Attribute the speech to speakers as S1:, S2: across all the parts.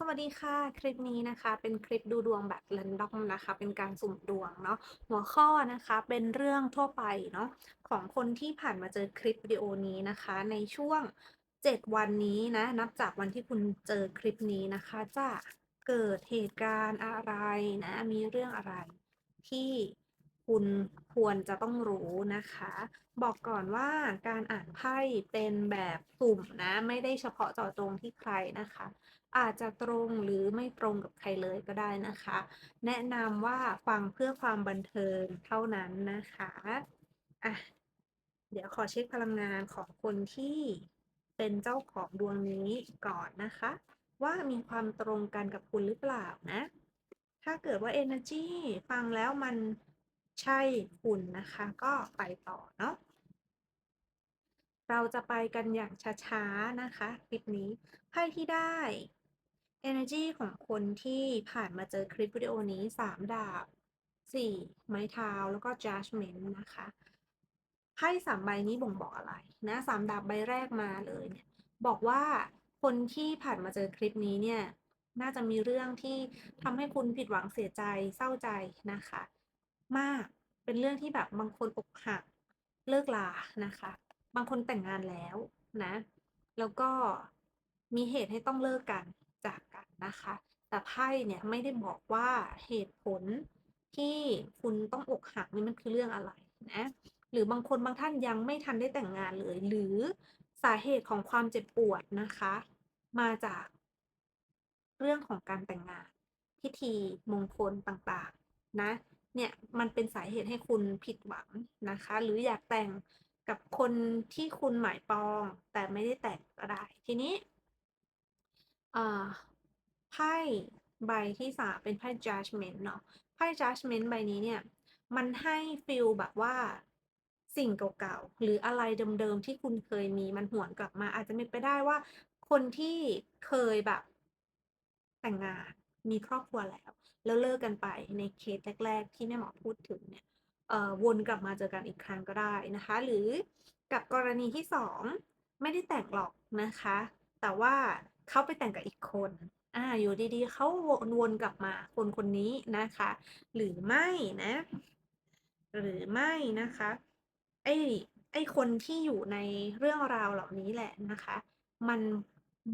S1: สวัสดีค่ะ คลิปนี้นะคะเป็นคลิปดูดวงแบบ r รนดอมนะคะ เป็นการสุ่มดวงเนาะหัวข้อนะคะเป็นเรื่องทั่วไปเนาะของคนที่ผ่านมาเจอคลิปวิดีโอนี้นะคะ ในช่วง 7 วันนี้นะ นับจากวันที่คุณเจอคลิปนี้นะคะ จะเกิดเหตุการณ์อะไรนะ มีเรื่องอะไรที่ คุณควรจะต้องรู้นะคะ บอกก่อนว่าการอ่านไพ่เป็นแบบสุ่มนะไม่ได้เฉพาะเจาะจงที่ใครนะคะ อาจจะตรงหรือไม่ตรงกับใครเลยก็ได้นะคะ แนะนำว่าฟังเพื่อความบันเทิงเท่านั้นนะคะอะเดี๋ยวขอเช็คพลังงานของคนที่เป็นเจ้าของดวงนี้ก่อนนะคะ ว่ามีความตรงกันกับคุณหรือเปล่านะ ถ้าเกิดว่า Energy ฟังแล้วมัน ใช่คุณนะคะก็ไปต่อเนาะเราจะไปกันอย่างช้าๆนะคะคลิปนี้ไพ่ที่ได้ Energy ของคนที่ผ่านมาเจอคลิปวิดีโอนี้ 3 ดาบ 4 ไม้เท้าแล้วก็ Judgment นะคะไพ่สามใบนี้บ่งบอกอะไรนะสามดาบใบแรกมาเลยเนี่ยบอกว่าคนที่ผ่านมาเจอคลิปนี้เนี่ยน่าจะมีเรื่องที่ทำให้คุณผิดหวังเสียใจเศร้าใจนะคะ มาก เป็นเรื่องที่แบบบางคนอกหักเลิกลานะคะ บางคนแต่งงานแล้วนะ แล้วก็มีเหตุให้ต้องเลิกกันจากกันนะคะ แต่ไพ่เนี่ยไม่ได้บอกว่าเหตุผลที่คุณต้องอกหักนี่มันคือเรื่องอะไรนะ หรือบางคนบางท่านยังไม่ทันได้แต่งงานเลย หรือสาเหตุของความเจ็บปวดนะคะ มาจากเรื่องของการแต่งงาน พิธีมงคลต่างๆ นะ เนี่ยมันเป็นสาเหตุให้คุณผิดหวังนะคะ หรืออยากแต่งกับคนที่คุณหมายปอง แต่ไม่ได้แต่งก็ได้ ทีนี้อ่าไพ่ใบที่สามเป็นไพ่ judgment เนาะไพ่ judgment ใบนี้เนี่ย มันให้ฟิลแบบว่าสิ่งเก่าๆ หรืออะไรเดิมๆ ที่คุณเคยมีมันหวนกลับมา อาจจะเป็นไปได้ว่า คนที่เคยแบบแต่งงาน มีครอบครัวแล้ว แล้วเลิกกันไปในเคสแรก ๆ ที่แม่หมอพูดถึงเนี่ยวนกลับมาเจอกันอีกครั้งก็ได้นะคะ หรือกับกรณีที่ 2 ไม่ได้แต่งหรอกนะคะ แต่ว่าเขาไปแต่งกับอีกคนอาอยู่ดีๆเขาวนๆกลับมาคนคนนี้นะคะ หรือไม่นะ หรือไม่นะคะไอ้ไอ้คนที่อยู่ในเรื่องราวเหล่านี้แหละนะคะ มัน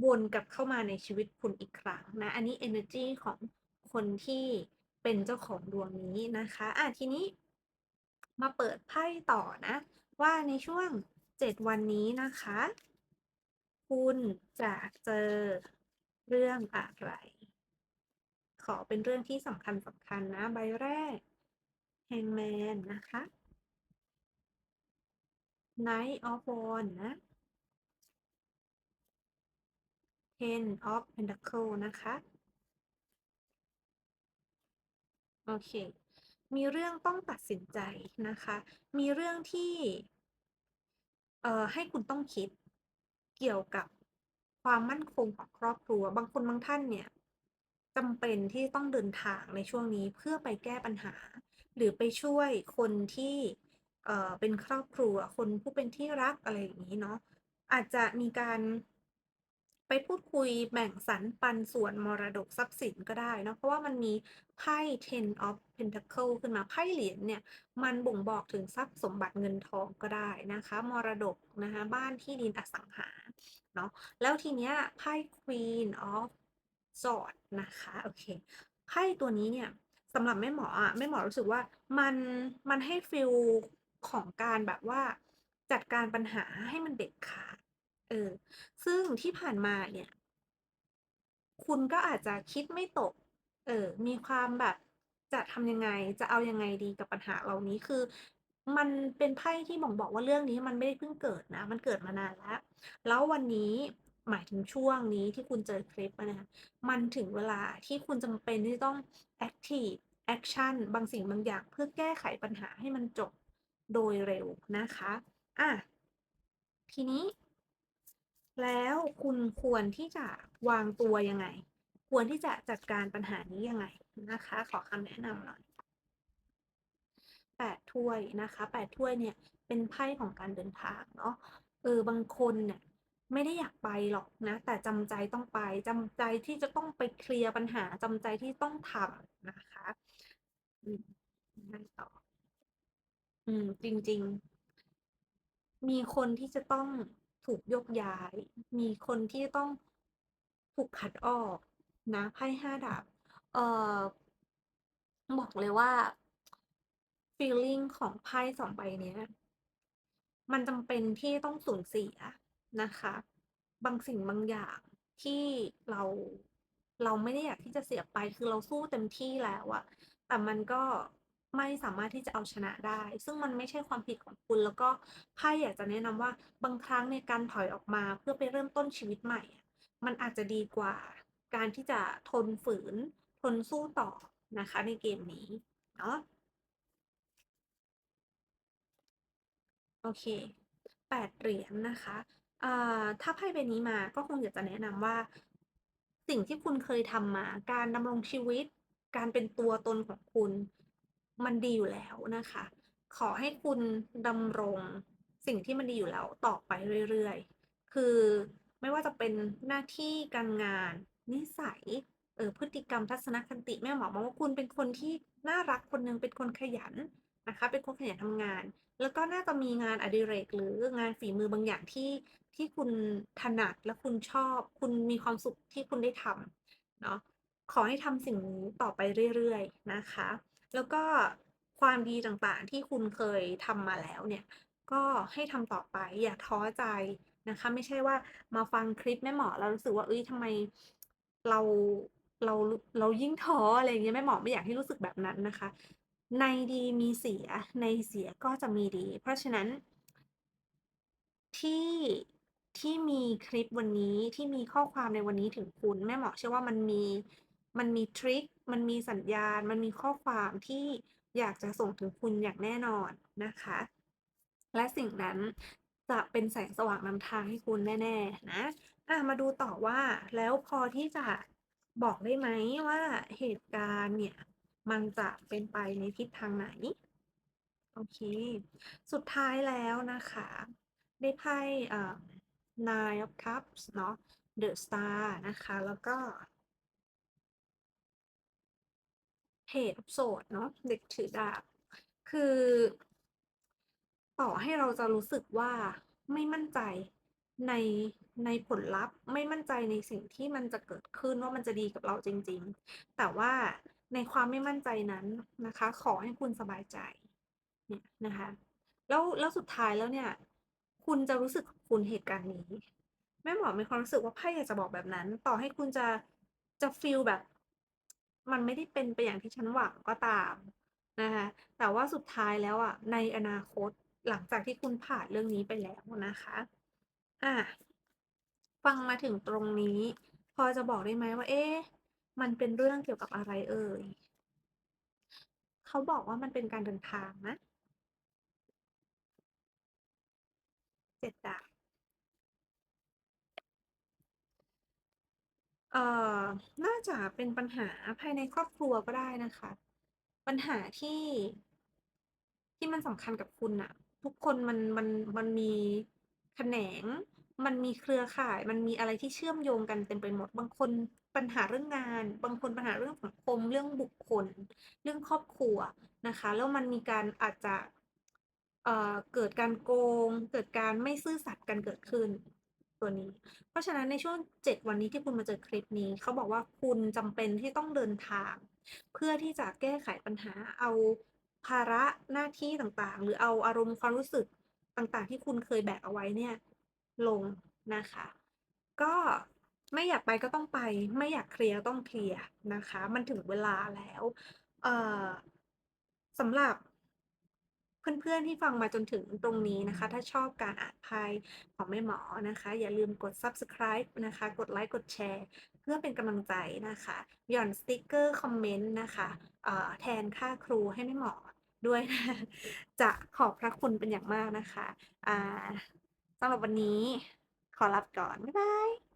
S1: วนกลับเข้ามาในชีวิตคุณอีกครั้งนะ อันนี้เอเนอร์จีของคนที่เป็นเจ้าของดวงนี้นะคะอาทีนี้มาเปิดไพ่ต่อนะ ว่าในช่วง 7 วันนี้นะคะ คุณจะเจอเรื่องอะไร ขอเป็นเรื่องที่สำคัญๆนะ ใบแรก Hangman นะคะ Knight of Wands นะ Ten of Pentacles นะคะ โอเค มีเรื่องต้องตัดสินใจนะคะ มีเรื่องที่ เอ่อ ให้คุณต้องคิดเกี่ยวกับความมั่นคงของครอบครัว บางคนบางท่านเนี่ยจำเป็นที่ต้องเดินทางในช่วงนี้เพื่อไปแก้ปัญหา หรือไปช่วยคนที่เอ่อเป็นครอบครัว คนผู้เป็นที่รักอะไรอย่างงี้เนาะอาจจะมีการ ไปพูดคุยแบ่งสรรปันส่วนมรดกทรัพย์สินก็ได้นะเพราะว่ามันมีไพ่ Ten of pentacle ขึ้นมาไพ่เหรียญเนี่ย มันบ่งบอกถึงทรัพย์สมบัติเงินทองก็ได้นะคะ มรดกนะคะบ้านที่ดินอสังหาเนาะแล้วทีเนี้ยไพ่ Queen of Swords นะคะโอเคไพ่ตัวนี้เนี่ยสำหรับแม่หมออะแม่หมอรู้สึกว่ามันมันให้ฟีลของการแบบว่าจัดการปัญหาให้มันเด็ดขาด เออ ซึ่งที่ผ่านมาเนี่ย คุณก็อาจจะคิดไม่ตก เออ มีความแบบจะทำยังไง จะเอายังไงดีกับปัญหาเหล่านี้ คือ มันเป็นไพ่ที่บ่งบอกว่าเรื่องนี้มันไม่ได้เพิ่งเกิดนะ มันเกิดมานานแล้ว แล้ววันนี้หมายถึงช่วงนี้ที่คุณเจอคลิปนะคะมันถึงเวลาที่คุณจำเป็นที่ต้องแอกทิฟแอกชันบางสิ่งบางอย่างเพื่อแก้ไขปัญหาให้มันจบโดยเร็วนะคะอาทีนี้ แล้วคุณควรที่จะวางตัวยังไง?ควรที่จะจัดการปัญหานี้ยังไงนะคะ?ขอคำแนะนำหน่อย8ถ้วยนะคะ8ถ้วยเนี่ยเป็นไพ่ของการเดินทางเนาะเออบางคนเนี่ยไม่ได้อยากไปหรอกนะ แต่จำใจต้องไปจำใจที่จะต้องไปเคลียร์ปัญหาจำใจที่ต้องทำนะคะอืมไต่อ?อืม จริง ๆ มีคนที่จะต้อง ถูกยกย้าย มีคนที่ต้องถูกคัดออกนะไพ่5ดาบเอ่อบอกเลยว่าฟีลลิงของไพ่2ใบเนี้ยมันจำเป็นที่ต้องสูญเสียนะคะ บางสิ่งบางอย่างที่เราเราไม่ได้อยากที่จะเสียไปคือเราสู้เต็มที่แล้วอะแต่มันก็ ไม่สามารถที่จะเอาชนะได้ ซึ่งมันไม่ใช่ความผิดของคุณ แล้วก็ไพ่อยากจะแนะนำว่าบางครั้งในการถอยออกมาเพื่อไปเริ่มต้นชีวิตใหม่ มันอาจจะดีกว่าการที่จะทนฝืน ทนสู้ต่อนะคะในเกมนี้เนาะโอเค8เหรียญนะคะอ่าถ้าไพ่ใบนี้มาก็คงอยากจะแนะนำว่า สิ่งที่คุณเคยทำมา การดำรงชีวิต การเป็นตัวตนของคุณ มันดีอยู่แล้วนะคะ ขอให้คุณดำรงสิ่งที่มันดีอยู่แล้วต่อไปเรื่อยๆ คือไม่ว่าจะเป็นหน้าที่การงาน นิสัยเอ่อพฤติกรรมทัศนคติแม่หมอมองว่าคุณเป็นคนที่น่ารักคนหนึ่งเป็นคนขยันนะคะ เป็นคนขยันทำงาน แล้วก็น่าจะมีงานอดิเรกหรืองานฝีมือบางอย่างที่ที่คุณถนัดและคุณชอบ คุณมีความสุขที่คุณได้ทำเนาะขอให้ทำสิ่งนี้ต่อไปเรื่อยๆนะคะ แล้วก็ความดีต่างๆที่คุณเคยทำมาแล้วเนี่ย ก็ให้ทำต่อไปอย่าท้อใจนะคะ ไม่ใช่ว่ามาฟังคลิปแม่หมอแล้วรู้สึกว่าเฮ้ยทำไมเราเราเรายิ่งท้ออะไรอย่างเงี้ยแม่หมอไม่อยากให้รู้สึกแบบนั้นนะคะ ในดีมีเสียในเสียก็จะมีดี เพราะฉะนั้น ที่ที่มีคลิปวันนี้ที่มีข้อความในวันนี้ถึงคุณ แม่หมอเชื่อว่ามันมี มันมีทริกมันมีสัญญาณ มันมีข้อความที่อยากจะส่งถึงคุณอย่างแน่นอนนะคะ และสิ่งนั้นจะเป็นแสงสว่างนำทางให้คุณแน่ๆนะอามาดูต่อว่าแล้วพอที่จะบอกได้ไหมว่าเหตุการณ์เนี่ยมันจะเป็นไปในทิศทางไหน?โอเค สุดท้ายแล้วนะคะ ได้ไพ่อ่า Nine of Cups เนาะ The Star นะคะ แล้วก็ Page of Swords เนาะเด็กถือดาบ คือ ต่อให้เราจะรู้สึกว่าไม่มั่นใจในในผลลัพธ์ ไม่มั่นใจในสิ่งที่มันจะเกิดขึ้นว่ามันจะดีกับเราจริง ๆ แต่ว่าในความไม่มั่นใจนั้นนะคะ ขอให้คุณสบายใจเนี่ยนะคะแล้วแล้วสุดท้ายแล้วเนี่ย คุณจะรู้สึกคุณเหตุการณ์นี้แม่หมอมีความรู้สึกว่าไพ่อยากจะบอกแบบนั้น ต่อให้คุณจะจะฟีลแบบ มันไม่ได้เป็นไปอย่างที่ฉันหวังก็ตามนะคะแต่ว่าสุดท้ายแล้วอะในอนาคตหลังจากที่คุณผ่านเรื่องนี้ไปแล้วนะคะอาฟังมาถึงตรงนี้ พอจะบอกได้ไหมว่า เอ๊ะมันเป็นเรื่องเกี่ยวกับอะไรเอ่ย?เขาบอกว่ามันเป็นการเดินทางนะ7ดาบ เอ่อ น่าจะเป็นปัญหาภายในครอบครัวก็ได้นะคะ ปัญหาที่ ที่มันสำคัญกับคุณน่ะ ทุกคนมัน มัน มันมีแขนง มันมีเครือข่าย มันมีอะไรที่เชื่อมโยงกันเต็มไปหมด บางคนปัญหาเรื่องงาน บางคนปัญหาเรื่องสังคม เรื่องบุคคล เรื่องครอบครัวนะคะ แล้วมันมีการอาจจะ เอ่อ เกิดการโกง เกิดการไม่ซื่อสัตย์กันเกิดขึ้น ตัวนี้ เพราะฉะนั้นในช่วง 7 วันนี้ที่คุณมาเจอคลิปนี้ เขาบอกว่าคุณจำเป็นที่ต้องเดินทาง เพื่อที่จะแก้ไขปัญหาเอาภาระหน้าที่ต่างๆ หรือเอาอารมณ์ความรู้สึกต่างๆ ที่คุณเคยแบกเอาไว้เนี่ยลงนะคะ ก็ไม่อยากไปก็ต้องไป ไม่อยากเคลียร์ต้องเคลียร์นะคะ มันถึงเวลาแล้ว เอ่อสำหรับ เพื่อนๆที่ฟังมาจนถึงตรงนี้นะคะ ถ้าชอบการอ่านไพ่ของแม่หมอนะคะ อย่าลืมกด Subscribe นะคะ กดไลก์กดแชร์เพื่อเป็นกำลังใจนะคะหย่อนสติกเกอร์คอมเมนต์นะคะแทนค่าครูให้แม่หมอด้วยนะจะขอบพระคุณเป็นอย่างมากนะคะสำหรับวันนี้ขอลาไปก่อน บ๊ายบาย